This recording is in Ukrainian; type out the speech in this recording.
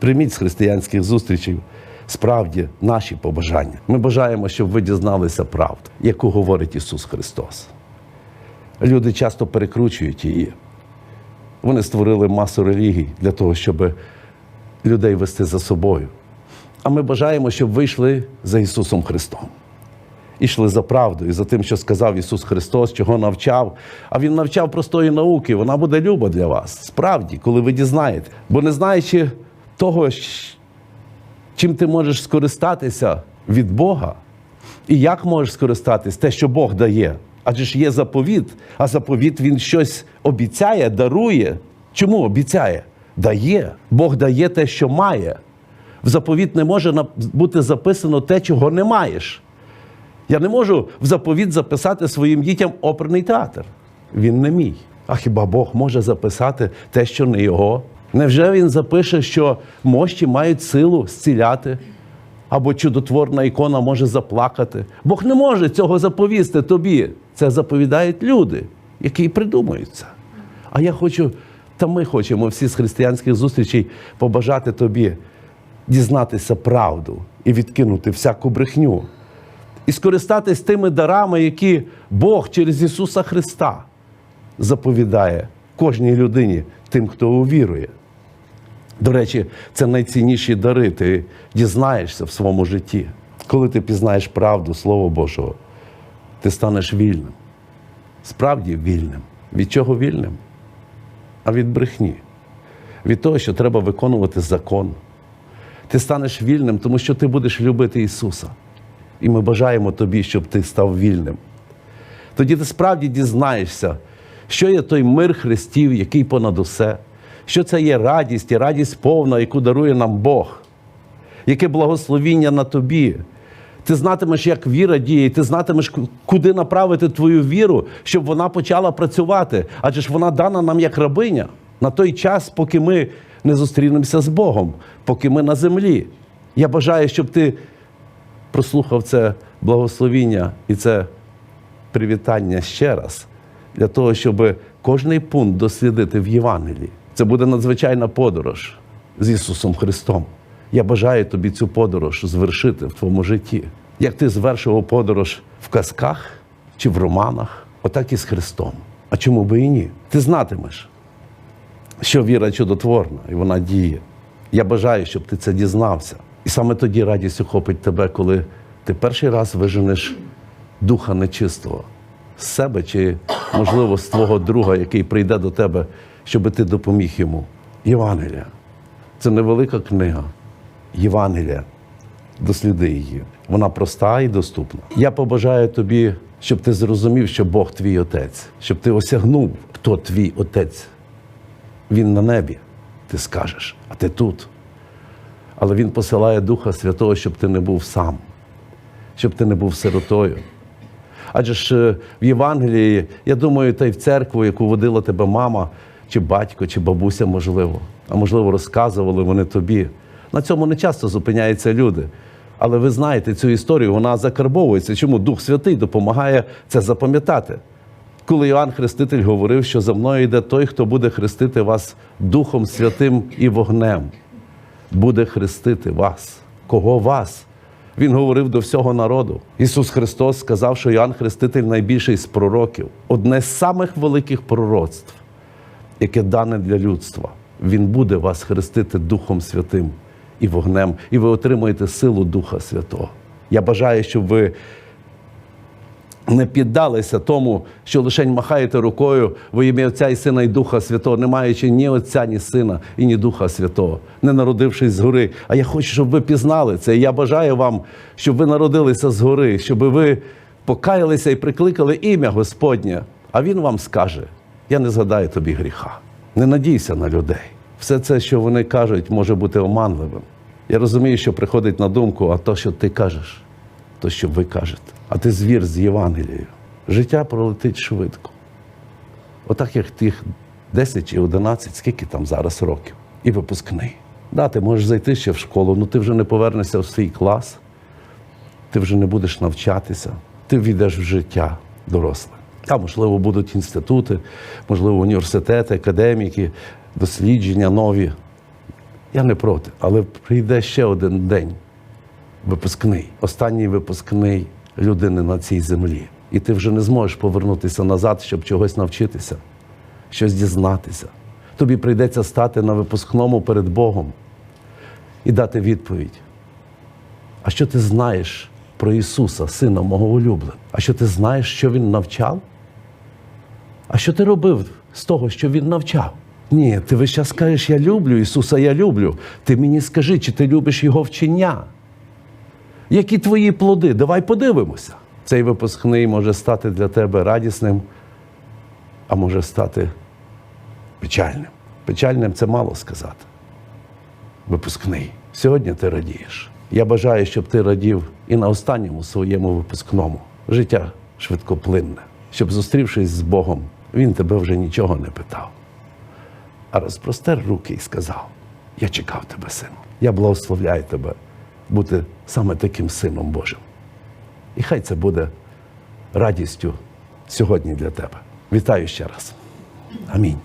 Прийміть з християнських зустрічей справді наші побажання. Ми бажаємо, щоб ви дізналися правду, яку говорить Ісус Христос. Люди часто перекручують її. Вони створили масу релігій для того, щоб людей вести за собою. А ми бажаємо, щоб ви йшли за Ісусом Христом. І йшли за правдою, за тим, що сказав Ісус Христос, чого навчав. А Він навчав простої науки, вона буде люба для вас. Справді, коли ви дізнаєте. Бо не знаючи того, чим ти можеш скористатися від Бога, і як можеш скористатись те, що Бог дає. Адже ж є заповіт, а заповіт він щось обіцяє, дарує. Чому обіцяє? Дає. Бог дає те, що має. В заповіт не може бути записано те, чого не маєш. Я не можу в заповіт записати своїм дітям оперний театр. Він не мій. А хіба Бог може записати те, що не його? Невже він запише, що мощі мають силу зціляти? Або чудотворна ікона може заплакати? Бог не може цього заповісти тобі. Це заповідають люди, які придумуються. А я хочу, та ми хочемо всі з християнських зустрічей побажати тобі дізнатися правду і відкинути всяку брехню і скористатись тими дарами, які Бог через Ісуса Христа заповідає кожній людині, тим, хто увірує. До речі, це найцінніші дари. Ти дізнаєшся в своєму житті. Коли ти пізнаєш правду Слова Божого, ти станеш вільним. Справді вільним. Від чого вільним? А від брехні. Від того, що треба виконувати закон. Ти станеш вільним, тому що ти будеш любити Ісуса. І ми бажаємо тобі, щоб ти став вільним. Тоді ти справді дізнаєшся, що є той мир Христів, який понад усе, що це є радість і радість повна, яку дарує нам Бог, яке благословіння на тобі. Ти знатимеш, як віра діє, ти знатимеш, куди направити твою віру, щоб вона почала працювати. Адже ж вона дана нам як рабиня на той час, поки ми не зустрінемося з Богом, поки ми на землі. Я бажаю, щоб ти прослухав це благословіння і це привітання ще раз, для того, щоб кожний пункт дослідити в Євангелії. Це буде надзвичайна подорож з Ісусом Христом. Я бажаю тобі цю подорож звершити в твоєму житті. Як ти звершував подорож в казках чи в романах, отак і з Христом. А чому би і ні? Ти знатимеш, що віра чудотворна і вона діє. Я бажаю, щоб ти це дізнався. І саме тоді радість охопить тебе, коли ти перший раз виженеш духа нечистого з себе чи, можливо, з твого друга, який прийде до тебе, щоб ти допоміг йому. Євангелія. Це невелика книга. Євангелія. Досліди її. Вона проста і доступна. Я побажаю тобі, щоб ти зрозумів, що Бог твій отець, щоб ти осягнув, хто твій отець. Він на небі, ти скажеш, а ти тут. Але Він посилає Духа Святого, щоб ти не був сам, щоб ти не був сиротою. Адже ж е, в Євангелії, я думаю, та й в церкву, яку водила тебе мама, чи батько, чи бабуся, можливо, а можливо, розказували вони тобі. На цьому не часто зупиняються люди. Але ви знаєте цю історію, вона закарбовується. Чому Дух Святий допомагає це запам'ятати? Коли Іоанн Хреститель говорив, що за мною йде той, хто буде хрестити вас Духом Святим і вогнем, буде хрестити вас. Кого вас? Він говорив до всього народу. Ісус Христос сказав, що Іоанн Хреститель найбільший з пророків, одне з самих великих пророцтв, яке дане для людства. Він буде вас хрестити Духом Святим і вогнем, і ви отримуєте силу Духа Святого. Я бажаю, щоб ви не піддалися тому, що лише махаєте рукою во ім'я Отця і Сина і Духа Святого, не маючи ні Отця, ні Сина і ні Духа Святого, не народившись згори. А я хочу, щоб ви пізнали це. І я бажаю вам, щоб ви народилися згори, щоб ви покаялися і прикликали ім'я Господнє. А Він вам скаже: я не згадаю тобі гріха. Не надійся на людей. Все це, що вони кажуть, може бути оманливим. Я розумію, що приходить на думку, а то, що ти кажеш, то, що ви кажете. А ти звір з Євангелією. Життя пролетить швидко. Отак, як тих 10 чи 11, скільки там зараз років, і випускний. Да, ти можеш зайти ще в школу, але ти вже не повернешся в свій клас, ти вже не будеш навчатися, ти війдеш в життя доросле. Там, можливо, будуть інститути, можливо, університети, академіки, дослідження нові. Я не проти, але прийде ще один день випускний, останній випускний людини на цій землі. І ти вже не зможеш повернутися назад, щоб чогось навчитися, щось дізнатися. Тобі прийдеться стати на випускному перед Богом і дати відповідь. А що ти знаєш про Ісуса, Сина мого улюбленого? А що ти знаєш, що Він навчав? А що ти робив з того, що Він навчав? Ні, ти весь час скажеш, я люблю Ісуса, я люблю. Ти мені скажи, чи ти любиш Його вчення? Які твої плоди? Давай подивимося. Цей випускний може стати для тебе радісним, а може стати печальним. Печальним це мало сказати. Випускний. Сьогодні ти радієш. Я бажаю, щоб ти радів і на останньому своєму випускному. Життя швидкоплинне. Щоб, зустрівшись з Богом, він тебе вже нічого не питав. А розпростер руки і сказав: Я чекав тебе, сину. Я благословляю тебе бути саме таким сином Божим. І хай це буде радістю сьогодні для тебе. Вітаю ще раз. Амінь.